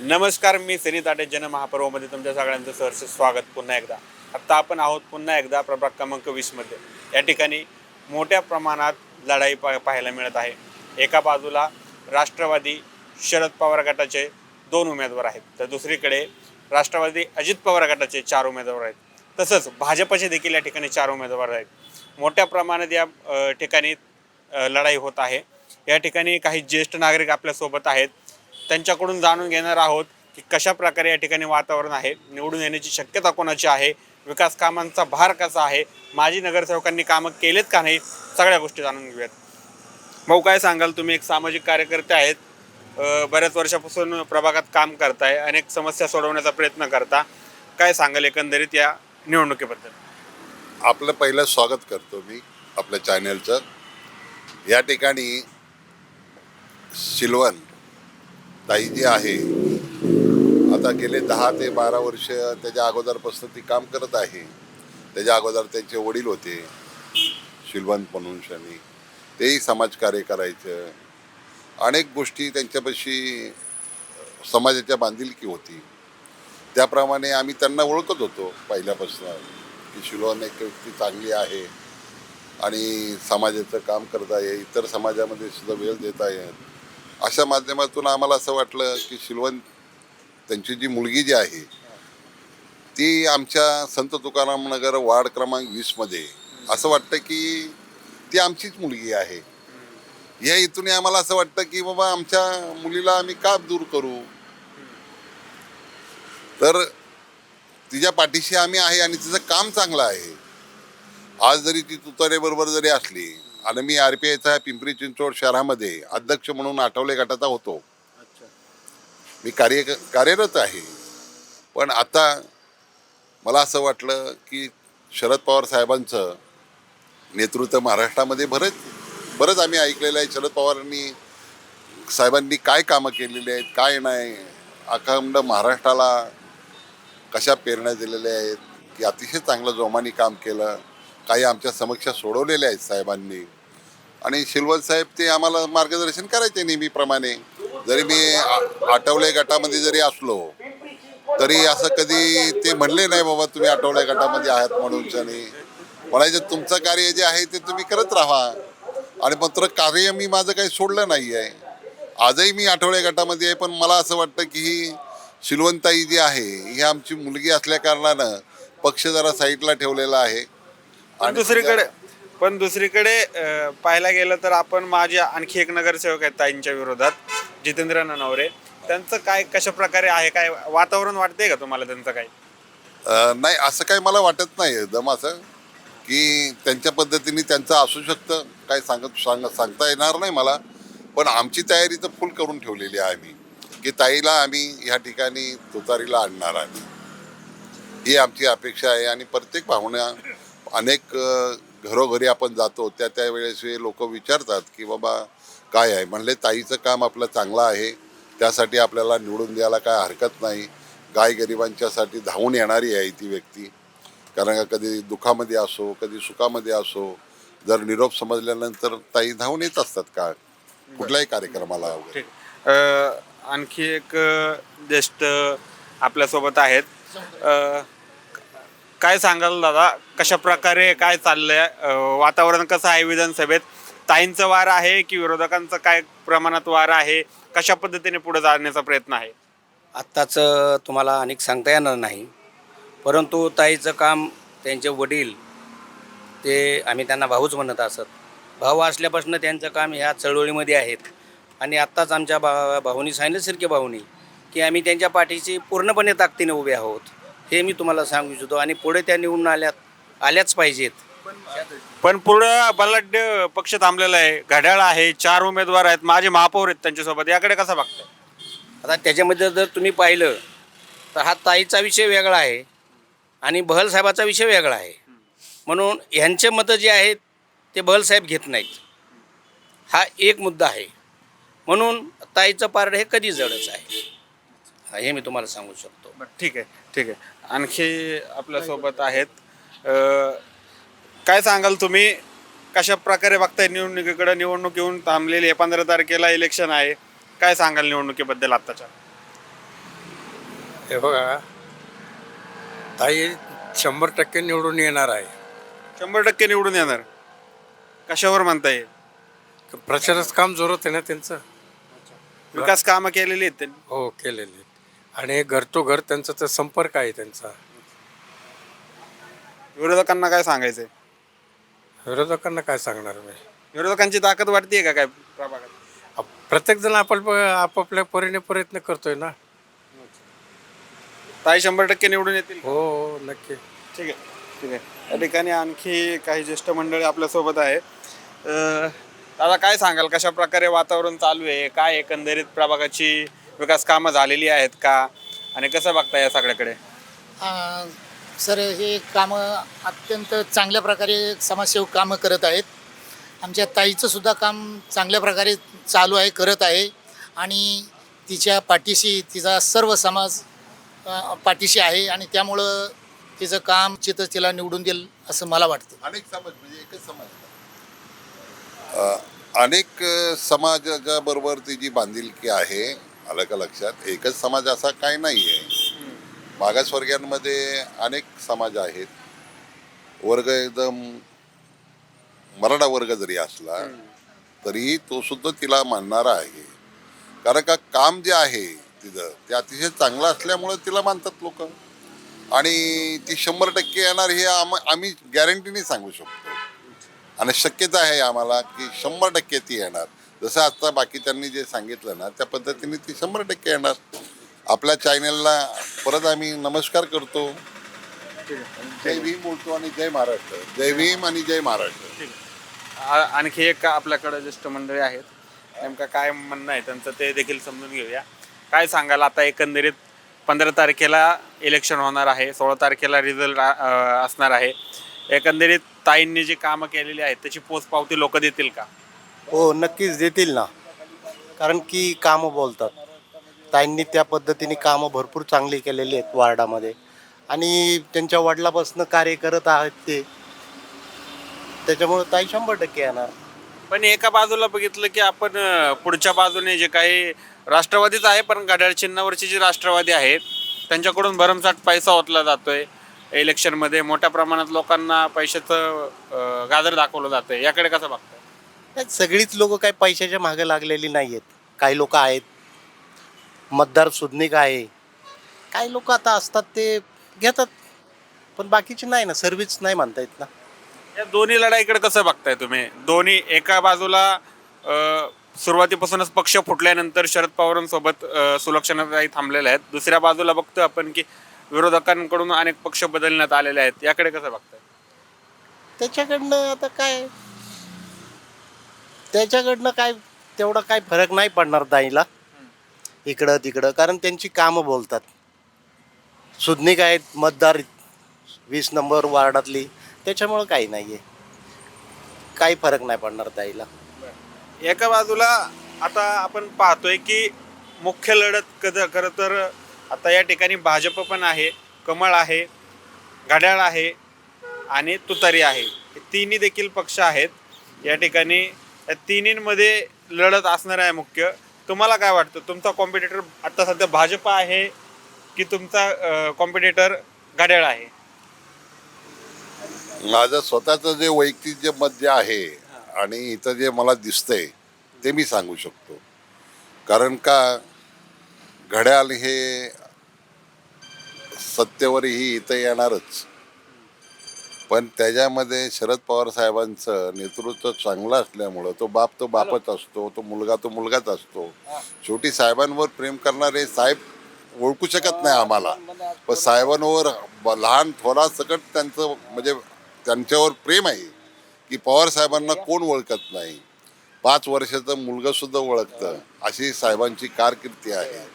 नमस्कार मी सनी ताटे जनमहापर्वामध्ये तुमच्या सगळ्यांचं सहर्ष स्वागत पुन्हा एकदा. आत्ता आपण आहोत पुन्हा एकदा प्रभाग क्रमांक वीसमध्ये या ठिकाणी मोठ्या प्रमाणात लढाई पा पाहायला मिळत आहे. एका बाजूला राष्ट्रवादी शरद पवार गटाचे दोन उमेदवार आहेत. तर दुसरीकडे राष्ट्रवादी अजित पवार गटाचे चार उमेदवार आहेत. तसंच भाजपचे देखील या ठिकाणी चार उमेदवार आहेत. मोठ्या प्रमाणात या ठिकाणी लढाई होत आहे. या ठिकाणी काही ज्येष्ठ नागरिक आपल्यासोबत आहेत. त्यांच्याकडून जाणून घेणार आहोत की कशा प्रकारे या ठिकाणी वातावरण आहे निवडून येण्याची शक्यता कोणाची आहे विकास कामांचा भार कसा आहे माजी नगरसेवकांनी कामं केलेत का नाही सगळ्या गोष्टी जाणून घेऊयात. भाऊ काय सांगाल? तुम्ही एक सामाजिक कार्यकर्ते आहेत. बऱ्याच वर्षापासून प्रभागात काम करताय अनेक समस्या सोडवण्याचा प्रयत्न करता. काय सांगाल एकंदरीत या निवडणुकीबद्दल? आपलं पहिलं स्वागत करतो मी आपल्या चॅनलचं या ठिकाणी सिल्वन ताई जी आहे. आता गेले दहा ते बारा वर्ष त्याच्या अगोदरपासून ती काम करत आहे. त्याच्या अगोदर त्यांचे वडील होते शिलवंत म्हणून शनी तेही समाजकार्य करायचं. अनेक गोष्टी त्यांच्यापाशी समाजाच्या बांधिलकी होती. त्याप्रमाणे आम्ही त्यांना ओळखत होतो पहिल्यापासून की शिलोन एक व्यक्ती चांगली आहे आणि समाजाचं काम करता येईल इतर समाजामध्ये सुद्धा वेळ देता येईल अशा माध्यमातून आम्हाला असं वाटलं की शिलवण त्यांची जी मुलगी जी आहे ती आमच्या संत तुकाराम नगर वार्ड क्रमांक वीसमध्ये असं वाटतं की ती आमचीच मुलगी आहे. या इथून आम्हाला असं वाटतं की बाबा आमच्या मुलीला आम्ही का दूर करू? तर तिच्या पाठीशी आम्ही आहे आणि तिचं काम चांगलं आहे. आज जरी ती तुतारेबरोबर जरी असली आणि मी आर पी आयचा पिंपरी चिंचवड शहरामध्ये अध्यक्ष म्हणून आठवले गटाचा होतो. मी कार्य कार्यरत आहे. पण आता मला असं वाटलं की शरद पवार साहेबांचं नेतृत्व महाराष्ट्रामध्ये बरंच बरंच आम्ही ऐकलेलं आहे. शरद पवारांनी साहेबांनी काय कामं केलेली आहेत काय नाही अखंड महाराष्ट्राला कशा प्रेरणा दिलेल्या आहेत की अतिशय चांगलं जोमाने काम केलं. काही आमच्या समक्ष सोडवलेल्या आहेत साहेबांनी. आणि शिलवत साहेब ते आम्हाला मार्गदर्शन करायचे नेहमीप्रमाणे. जरी मी आठवले गटामध्ये जरी असलो तरी असं कधी ते म्हणले नाही बाबा तुम्ही आठवले गटामध्ये आहात म्हणून शनी. म्हणायचं तुमचं कार्य जे आहे ते तुम्ही करत राहा. आणि मात्र कार्य मी माझं काही सोडलं नाही आहे आजही मी आठवड्या गटामध्ये आहे पण मला असं वाटतं की ही शिलवंताई जी आहे ही आमची मुलगी असल्या कारणानं पक्ष जरा साईडला ठेवलेला आहे. पण दुसरीकडे पण दुसरीकडे अ, पाहायला गेलं तर आपण माझे आणखी एक नगरसेवक आहेत ताईंच्या विरोधात जितेंद्र ननवरे त्यांचं काय कशा प्रकारे आहे काय वातावरण वाटतंय का तुम्हाला त्यांचं काय अं, नाही असं काही मला वाटत नाही एकदम असं की त्यांच्या पद्धतीने त्यांचं असू शकतं. काय सांगत सांग सांगता येणार नाही मला पण आमची तयारी तर फुल करून ठेवलेली आहे आम्ही की ताईला आम्ही ह्या ठिकाणी तुतारीला आणणार आम्ही. ही आमची अपेक्षा आहे आणि प्रत्येक भावना अनेक घरोघरी आपण जातो त्या त्या वेळेस लोक विचारतात की बाबा काय आहे? म्हणले ताईचं काम आपलं चांगलं आहे. त्यासाठी आपल्याला निवडून द्यायला काय हरकत नाही. गाय गरिबांच्यासाठी धावून येणारी आहे ती व्यक्ती. कारण का कधी दुःखामध्ये असो कधी सुखामध्ये असो जर निरोप समजल्यानंतर ताई धावून येत असतात का? कुठल्याही कार्यक्रमाला आणखी एक ज्येष्ठ आपल्यासोबत आहेत. काय सांगाल दादा? कशा प्रकारे काय चाललंय? अ, वातावरण कसं आहे विधानसभेत? ताईंचं वार आहे की विरोधकांचं काय प्रमाणात वार आहे? कशा पद्धतीने पुढे जाण्याचा प्रयत्न आहे? आत्ताच तुम्हाला अनेक सांगता येणार नाही. परंतु ताईचं काम त्यांचे वडील ते आम्ही त्यांना भाऊच म्हणत असत. भाऊ असल्यापासून त्यांचं काम ह्या चळवळीमध्ये आहेत. आणि आत्ताच आमच्या भा भाऊनी सांगितलं सिरके भाऊनी की आम्ही त्यांच्या पाठीशी पूर्णपणे ताकदीने उभे आहोत. हे मी तुम्हाला सांगू इच्छितो. आणि पुढे त्या निवडून आल्यात आल्याच पाहिजेत. पण पुढं बलाढ्य पक्ष थांबलेला आहे. घड्याळ आहे. चार उमेदवार आहेत. माझे महापौर आहेत त्यांच्यासोबत. याकडे कसा बघताय? आता त्याच्यामध्ये जर तुम्ही पाहिलं तर हा ताईचा विषय वेगळा आहे. आणि बहल साहेबाचा विषय वेगळा आहे. म्हणून ह्यांचे मतं जे आहेत ते बहल साहेब घेत नाहीत. हा एक मुद्दा आहे. म्हणून ताईचं पारड हे कधी जडच आहे. हा, हे मी तुम्हाला सांगू शकतो. बरं, ठीक आहे. ठीक आहे. आणखी आपल्यासोबत आहेत. अ, काय सांगाल तुम्ही? कशा प्रकारे बघताय निवडणुकीकडे? निवडणूक येऊन थांबलेली आहे. पंधरा तारखेला इलेक्शन आहे. काय सांगाल निवडणुकीबद्दल आत्ताच्या? हे बघा ताई शंभर टक्के निवडून येणार आहे. शंभर टक्के निवडून येणार. कशावर म्हणता येईल प्रचाराचं काम जोरात आहे ना त्यांचं? विकास कामं केलेली आहेत त्यांनी. हो केलेले आणि घर तो घर त्यांचा तर संपर्क आहे त्यांचा. विरोधकांना काय सांगायचंय? विरोधकांना काय सांगणार मी? विरोधकांची ताकद वाटते का काय प्रभागात? प्रत्येक जण आपण आपापल्या परीने प्रयत्न करतोय ना. ताई शंभर टक्के निवडून येतील हो हो नक्की. ठीक आहे ठीक आहे. या ठिकाणी आणखी काही ज्येष्ठ मंडळी आपल्यासोबत आहे. अं, दादा काय सांगाल? कशा प्रकारे वातावरण चालू आहे? काय एकंदरीत प्रभागाची विकास कामं झालेली आहेत का? आणि कसं बघता या सगळ्याकडे? सर हे कामं अत्यंत चांगल्या प्रकारे समाजसेवक कामं करत आहेत. आमच्या ताईचं सुद्धा काम चांगल्या प्रकारे चालू आहे करत आहे. आणि तिच्या पाठीशी तिचा सर्व समाज अ, पाठीशी आहे आणि त्यामुळं तिचं काम चितच तिला निवडून देईल असं मला वाटतं. अनेक समाज म्हणजे एकच समाज. अ, अनेक अ, समाजाच्या बरोबर ती जी बांधिलकी आहे आलं का लक्षात. एकच समाज असा काही नाही आहे मागासवर्गीयांमध्ये अनेक समाज आहेत. वर्ग एकदम मराठा वर्ग जरी असला तरी तो सुद्धा तिला मानणारा आहे. कारण का काम जे आहे तिथं ते अतिशय चांगलं असल्यामुळे तिला मानतात लोक. आणि ती शंभर टक्के येणार हे आम आम्ही गॅरंटीने सांगू शकतो. आणि शक्यता आहे आम्हाला की शंभर टक्के ती येणार. जसं आता बाकीच्यांनी जे सांगितलं ना त्या पद्धतीने ती शंभर टक्के येणार. आपल्या चॅनेलला परत आम्ही नमस्कार करतो. जय भीम बोलतो आणि जय महाराष्ट्र. जय भीम आणि जय महाराष्ट्र. आ- आणखी एक आपल्याकडे ज्येष्ठ मंडळी आहेत. नेमका काय म्हणणं आहे त्यांचं ते देखील समजून घेऊया. काय सांगाल? आता एकंदरीत पंधरा तारखेला इलेक्शन होणार आहे सोळा तारखेला रिझल्ट असणार आहे. एकंदरीत ताईंनी जी कामं केलेली आहेत त्याची पोचपावती लोक देतील का? हो नक्कीच देतील ना. कारण की कामं बोलतात. ताईंनी त्या पद्धतीने कामं भरपूर चांगली केलेली आहेत वार्डामध्ये. आणि त्यांच्या वडिलापासून कार्य करत आहेत ते. त्याच्यामुळे ताई शंभर टक्के येणार. पण एका बाजूला बघितलं की आपण अं, पुढच्या बाजूने जे काही राष्ट्रवादीच आहे पण घड्याळ चिन्हावरची जी राष्ट्रवादी आहेत त्यांच्याकडून भरमसाठ पैसा ओतला जातोय. इलेक्शनमध्ये मोठ्या प्रमाणात लोकांना पैशाचं अं, गाजर दाखवलं जातंय. याकडे कसं बघतोय? सगळीच लोक काही पैशाच्या मागे लागलेली नाही आहेत काही लोक आहेत. मतदार सुज्ञिक आहे. काही लोक आता असतात ते घेतात. पण बाकीचे नाही ना सर्व्हिस नाही म्हणता येत ना. या दोन्ही लढाईकडे कसं बघताय तुम्ही? दोन्ही एका बाजूला अं, सुरुवातीपासूनच पक्ष फुटल्यानंतर शरद पवारांसोबत अं, सुलक्षणाताई थांबलेल्या आहेत. दुसऱ्या बाजूला बघतोय आपण की विरोधकांकडून अनेक पक्ष बदलण्यात आलेले आहेत. याकडे कसं बघताय? त्याच्याकडनं आता काय? त्याच्याकडनं काय तेवढा काय फरक नाही पडणार ताईला. इकडं तिकडं कारण त्यांची कामं बोलतात. सुज्ञिक आहेत मतदार वीस नंबर वार्डातली त्याच्यामुळं काही नाही आहे काही फरक नाही पडणार ताईला. एका बाजूला आता आपण पाहतोय की मुख्य लढत कद खरं तर आता या ठिकाणी भाजप पण आहे कमळ आहे घड्याळ आहे आणि तुतारी आहे. हे तिन्ही देखील पक्ष आहेत. या ठिकाणी या तिन्हींमध्ये लढत असणार आहे मुख्य. तुम्हाला काय वाटतं? तुमचा कॉम्पिटेटर आता सध्या भाजप आहे की तुमचा कॉम्पिटेटर घड्याळ आहे? माझं स्वतःचं जे वैयक्तिक जे मत जे आहे आणि इथं जे मला दिसतंय ते मी सांगू शकतो. कारण का घड्याळ हे सत्तेवरही इथं येणारच. पण त्याच्यामध्ये शरद पवार साहेबांचं नेतृत्व चांगलं असल्यामुळं तो बाप तो बापच असतो तो मुलगा तो मुलगाच असतो. शेवटी साहेबांवर प्रेम करणारे साहेब ओळखू शकत नाही आम्हाला. पण साहेबांवर ब- लहान थोडा सकट त्यांचं म्हणजे त्यांच्यावर प्रेम आहे की पवार साहेबांना कोण ओळखत नाही. पाच वर्षाचं मुलगा सुद्धा ओळखतं अशी साहेबांची कारकिर्दी आहे.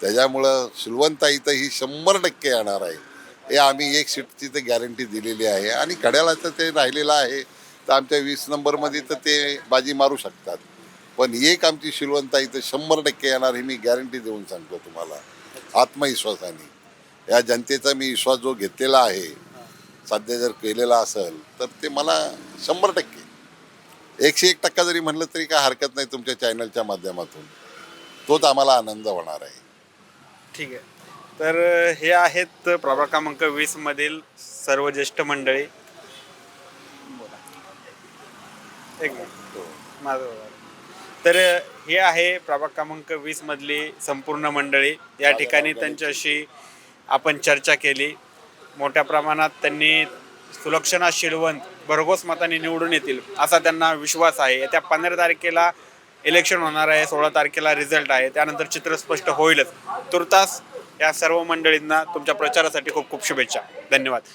त्याच्यामुळं शिलवंताई तर ही शंभर टक्के येणार आहे. हे आम्ही एक सीटची तर गॅरंटी दिलेली आहे. आणि घड्याळाचं ते राहिलेलं आहे. तर आमच्या वीस नंबरमध्ये तर ते बाजी मारू शकतात. पण एक आमची शिलवंताई तर शंभर टक्के येणार ही मी गॅरंटी देऊन सांगतो तुम्हाला. आत्मविश्वासाने. या जनतेचा मी विश्वास जो घेतलेला आहे सध्या जर केलेला असेल तर ते मला शंभर टक्के. एकशे एक टक्का जरी म्हणलं तरी काय हरकत नाही तुमच्या चॅनलच्या माध्यमातून. तोच आम्हाला आनंद होणार आहे. ठीक आहे. तर हे आहेत प्रभाग क्रमांक वीस मधील सर्व ज्येष्ठ मंडळी. एक माझं. तर हे आहे प्रभाग क्रमांक वीस मधली संपूर्ण मंडळी. या ठिकाणी त्यांच्याशी आपण चर्चा केली. मोठ्या प्रमाणात त्यांनी सुलक्षणा शिलवंत भरघोस मताने निवडून येतील असा त्यांना विश्वास आहे. येत्या पंधरा तारखेला इलेक्शन होणार आहे सोळा तारखेला रिझल्ट आहे. त्यानंतर चित्र स्पष्ट होईलच. तुर्तास या सर्व मंडळींना तुमच्या प्रचारासाठी खूप खूप शुभेच्छा. धन्यवाद.